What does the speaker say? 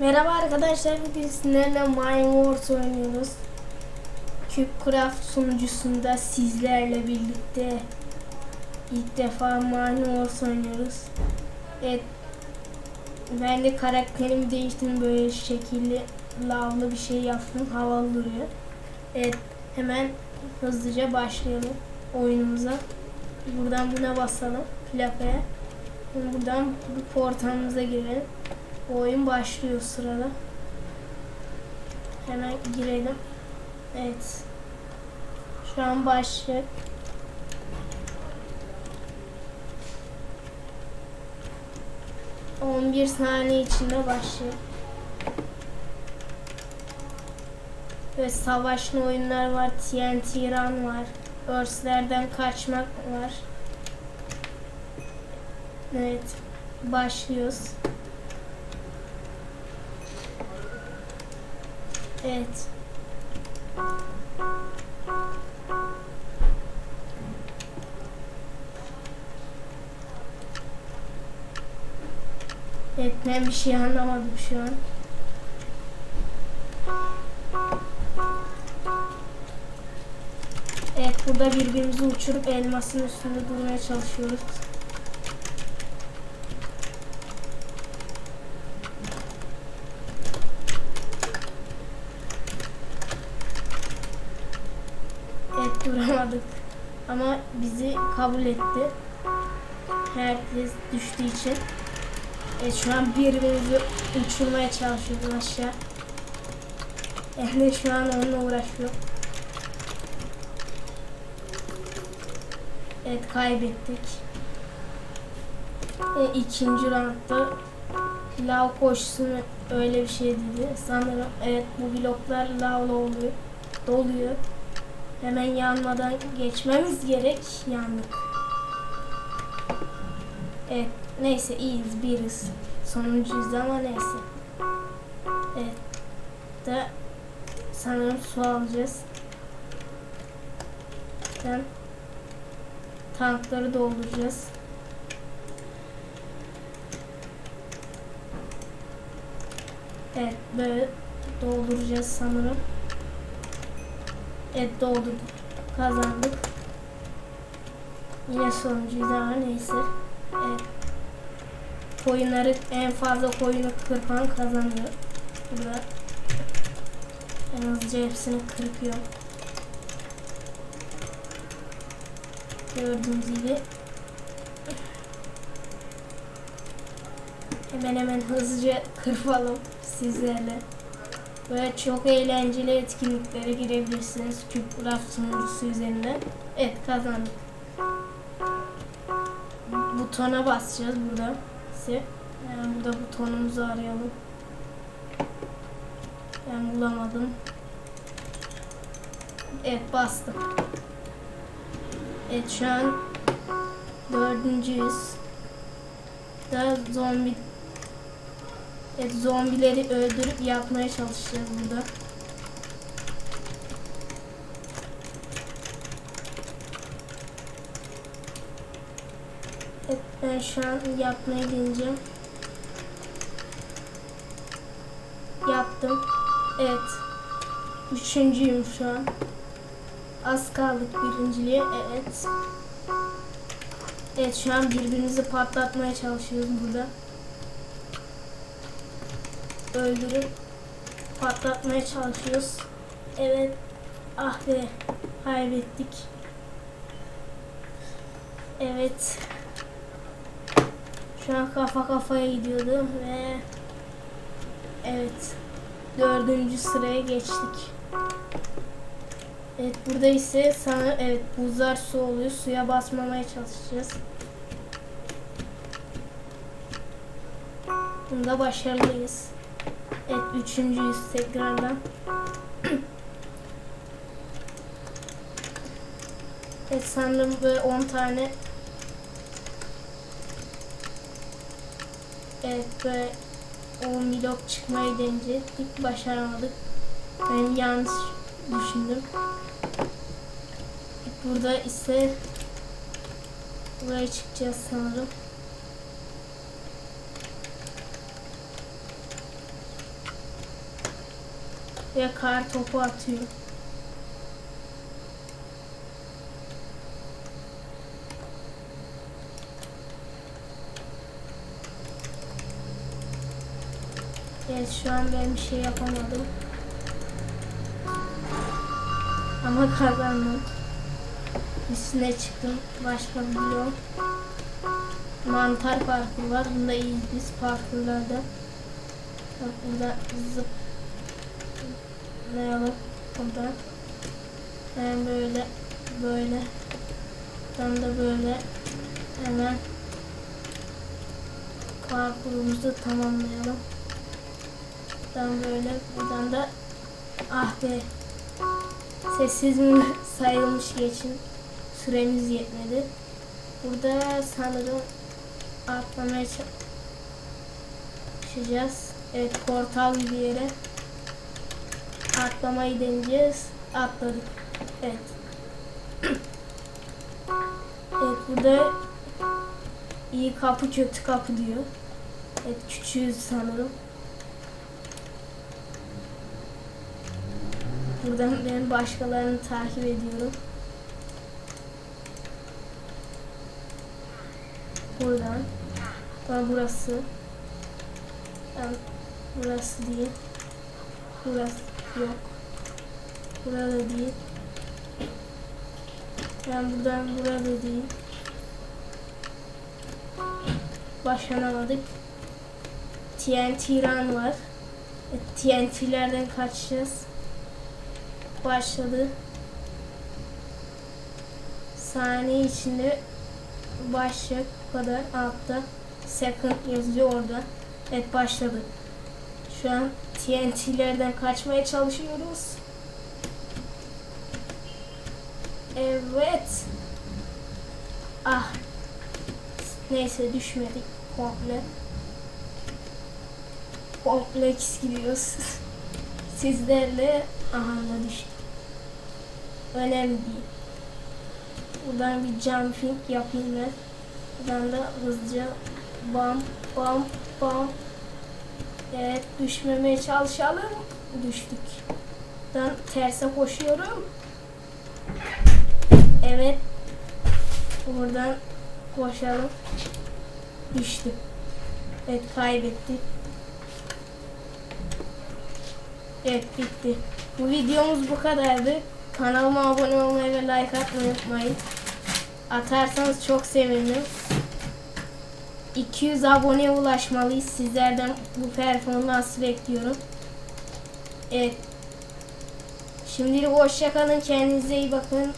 Merhaba arkadaşlar, bugün sizlerle Minecraft oynuyoruz. CubeCraft sunucusunda sizlerle birlikte ilk defa Minecraft oynuyoruz. Evet, ben de karakterimi değiştirdim böyle şekilli lavlı bir şey yaptım, havalı duruyor. Evet, hemen hızlıca başlayalım oyunumuza. Buradan buna basalım, plakaya. Buradan bu portalımıza girelim. Oyun başlıyor sırada. Hemen girelim. Evet. Şu an başladı. On bir saniye içinde başlıyor. Ve savaşlı oyunlar var. TNT Run var. Örslerden kaçmak var. Evet. Başlıyoruz. Evet. Evet ben bir şey anlamadım şu an. Evet burada birbirimizi uçurup elmasın üstünde durmaya çalışıyoruz. Evet duramadık. Ama bizi kabul etti. Herkes düştüğü için. Evet şu an birbirimizi uçurmaya çalışıyoruz aşağı. Yani şu an onunla uğraşıyor. Evet kaybettik. E, ikinci roundda lav koşusu öyle bir şey dedi. Sanırım evet bu bloklar lavla oluyor. Doluyor. Hemen yanmadan geçmemiz gerek. Yandık. Evet. Neyse iyiyiz. Biriz. Sonuncuyuz ama neyse. Evet. Da sanırım su alacağız. Ben tankları dolduracağız. Evet böyle dolduracağız sanırım. Evet doldurduk. Kazandık. Yine sonuncuyuz ama neyse. Evet. Koyunları en fazla koyunu kırpan kazanıyor. Burada en hızlıca hepsini kırpıyor. Gördüğünüz gibi hemen hemen hızlıca kırpalım sizlerle. Böyle çok eğlenceli etkinliklere girebilirsiniz. CubeCraft sunucusu üzerinden. Evet kazandık. Butona basacağız burada. Yani burada butonumuzu arayalım. Ben bulamadım. Evet bastım. Evet şu an dördüncüyüz. Da zombi Evet zombileri öldürüp yakmaya çalışacağız burada. Evet ben şu an yapmaya deneyeceğim. Yaptım. Evet. Üçüncüyüm şu an. Az kaldık birinciliğe. Evet. Evet şu an birbirimizi patlatmaya çalışıyoruz burada. Öldürüp patlatmaya çalışıyoruz. Evet. Ah be. Kaybettik. Evet. Şu an kafa kafaya gidiyordu ve evet dördüncü sıraya geçtik. Evet burada ise sana evet buzlar su oluyor. Suya basmamaya çalışacağız. Bunda başarılıyız. Evet üçüncüyüz tekrardan. evet sanırım böyle 10 tane Evet böyle 10 blok çıkmayı deneyecektik. Başaramadık. Ben yanlış düşündüm. Burada ise buraya çıkacağız sanırım. Ve kar topu atıyor. Evet şu an ben bir şey yapamadım. Ama kazandım. Üstüne çıktım. Başka bir blok. Mantar parkur var. Bunda iyiyiz parkurlarda. Bak burada zıplayalım. Buradan. Hem böyle böyle. Buradan da böyle hemen parkurumuzu tamamlayalım. Buradan böyle buradan da ah be sessiz mi sayılmış geçin süremiz yetmedi. Burada sanırım atlamaya çalışacağız. Evet portal gibi yere atlamayı deneyeceğiz. Atladık. Evet. evet burada iyi kapı kötü kapı diyor. Evet küçüğüz sanırım. Buradan ben başkalarını takip ediyorum. Buradan. Ben burası. Ben burası değil. Burası yok. Burada değil. Ben buradan burada değil. Başlanamadık. TNT run var. E, TNT'lerden kaçacağız. Başladı. Saniye içinde bu kadar altta second yazıyor orada. Evet başladı. Şu an TNT'lerden kaçmaya çalışıyoruz. Evet. Ah. Neyse düşmedik komple. Kompleks gidiyoruz. Sizlerle aha düştük. Önemli değil. Buradan bir jumping yapayım ben. Buradan da hızlıca bam bam bam. Evet düşmemeye çalışalım. Düştük. Buradan terse koşuyorum. Evet. Buradan koşalım. Düştü. Evet kaybettik. Evet bitti. Bu videomuz bu kadardı. Kanalıma abone olmayı ve like atmayı unutmayın. Atarsanız çok sevinirim. 200 aboneye ulaşmalıyız. Sizlerden bu performansı bekliyorum. Evet. Şimdilik hoşçakalın. Kendinize iyi bakın.